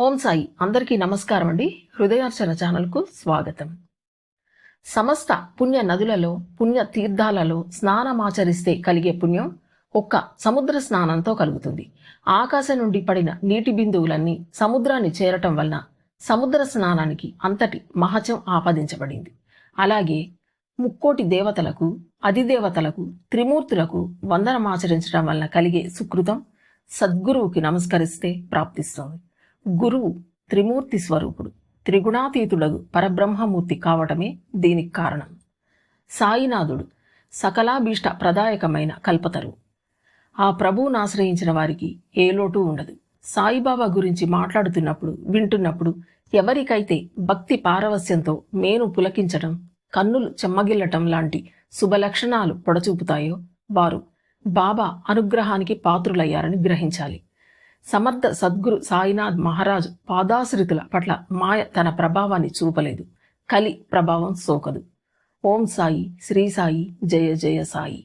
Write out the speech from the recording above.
ఓం సాయి. అందరికీ నమస్కారం అండి. హృదయార్చన ఛానల్కు స్వాగతం. సమస్త పుణ్య నదులలో పుణ్య తీర్థాలలో స్నానమాచరిస్తే కలిగే పుణ్యం ఒక్క సముద్ర స్నానంతో కలుగుతుంది. ఆకాశం నుండి పడిన నీటి బిందువులన్నీ సముద్రాన్ని చేరటం వలన సముద్ర స్నానానికి అంతటి మహత్యం ఆపాదించబడింది. అలాగే ముక్కోటి దేవతలకు అధిదేవతలకు త్రిమూర్తులకు వందనమాచరించడం వలన కలిగే సుకృతం సద్గురువుకి నమస్కరిస్తే ప్రాప్తిస్తుంది. గురువు త్రిమూర్తి స్వరూపుడు త్రిగుణాతీతుడగు పరబ్రహ్మమూర్తి కావటమే దీనికి కారణం. సాయినాథుడు సకలాభీష్ట ప్రదాయకమైన కల్పతరు ఆ ప్రభువును ఆశ్రయించిన వారికి ఏ లోటు ఉండదు. సాయిబాబా గురించి మాట్లాడుతున్నప్పుడు వింటున్నప్పుడు ఎవరికైతే భక్తి పారవస్యంతో మేను పులకించటం కన్నులు చెమ్మగిల్లటం లాంటి శుభలక్షణాలు పొడచూపుతాయో వారు బాబా అనుగ్రహానికి పాత్రులయ్యారని గ్రహించాలి. సమర్థ సద్గురు సాయినాథ్ మహారాజ్ పాదాశ్రితుల పట్ల మాయ తన ప్రభావాన్ని చూపలేదు. కలి ప్రభావం సోకదు. ఓం సాయి శ్రీ సాయి జయ జయ సాయి.